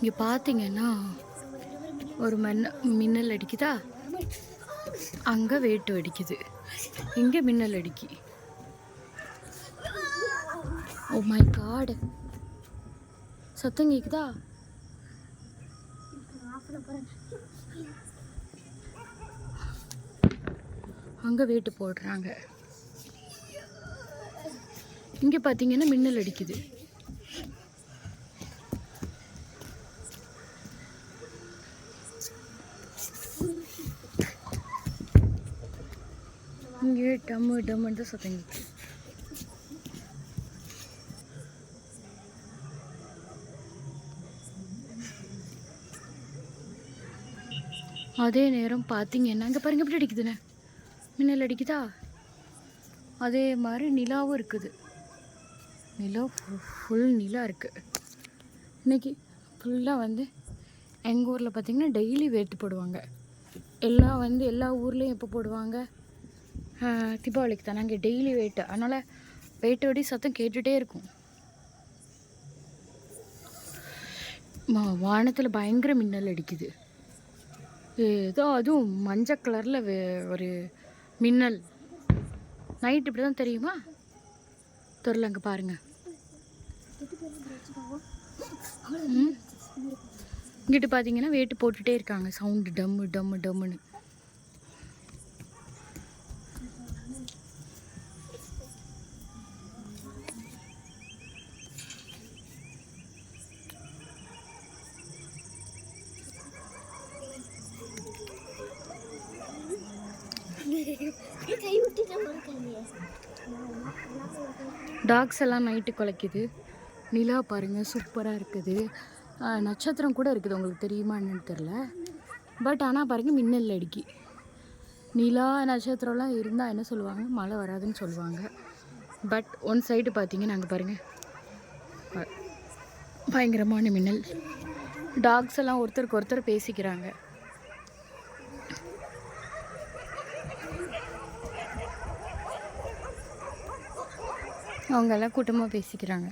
இங்கே பார்த்தீங்கன்னா ஒரு மன்ன மின்னல் அடிக்குதா? அங்கே வேட்டு அடிக்குது. இங்கே மின்னல் அடிக்கி. Oh my god. சத்தம் கேக்குதா? அங்கே வேட்டு போடுறாங்க. இங்கே பார்த்தீங்கன்னா மின்னல் அடிக்குது. இங்கே டம்மு டம்முன்னு தான் சத்தம் அதே நேரம் பார்த்தீங்கன்னா அங்கே பாருங்க எப்படி அடிக்குதுண்ணே மின்னல் அடிக்குதா? அதே மாதிரி நிலாவும் இருக்குது. நிலா ஃபுல் நிலா இருக்குது இன்னைக்கு ஃபுல்லாக வந்து எங்கள் ஊரில் பார்த்திங்கன்னா டெய்லி வேட்டு போடுவாங்க. எல்லாம் வந்து எல்லா ஊர்லேயும் எப்போ போடுவாங்க? தீபாவளிக்கு தானே. அங்கே டெய்லி வெயிட்டு அதனால் வெயிட்டோடி சத்தம் கேட்டுகிட்டே இருக்கும். வானத்தில் பயங்கர மின்னல் அடிக்குது. ஏதோ அதுவும் மஞ்சள் கலரில் ஒரு மின்னல். நைட் இப்படி தான் தெரியுமா? தெரில அங்கே பாருங்கள் இங்கிட்டு பார்த்தீங்கன்னா வேட்டு போட்டுகிட்டே இருக்காங்க. சவுண்டு டம்மு டம்மு டம்முன்னு. டாக்ஸ் எல்லாம் நைட்டு குலைக்குது. நிலா பாருங்கள் சூப்பராக இருக்குது. நட்சத்திரம் கூட இருக்குது உங்களுக்கு தெரியுமா என்னன்னு தெரில பட் ஆனால் பாருங்கள் மின்னல் அடிக்கி. நிலா நட்சத்திரம்லாம் இருந்தால் என்ன சொல்லுவாங்க? மழை வராதுன்னு சொல்லுவாங்க. பட் ஒன் சைடு பார்த்தீங்கன்னா நாங்கள் பாருங்கள் பயங்கரமான மின்னல். டாக்ஸ் எல்லாம் ஒருத்தருக்கு ஒருத்தர் பேசிக்கிறாங்க. அவங்க எல்லாம் கூட்டமாக பேசிக்கிறாங்க.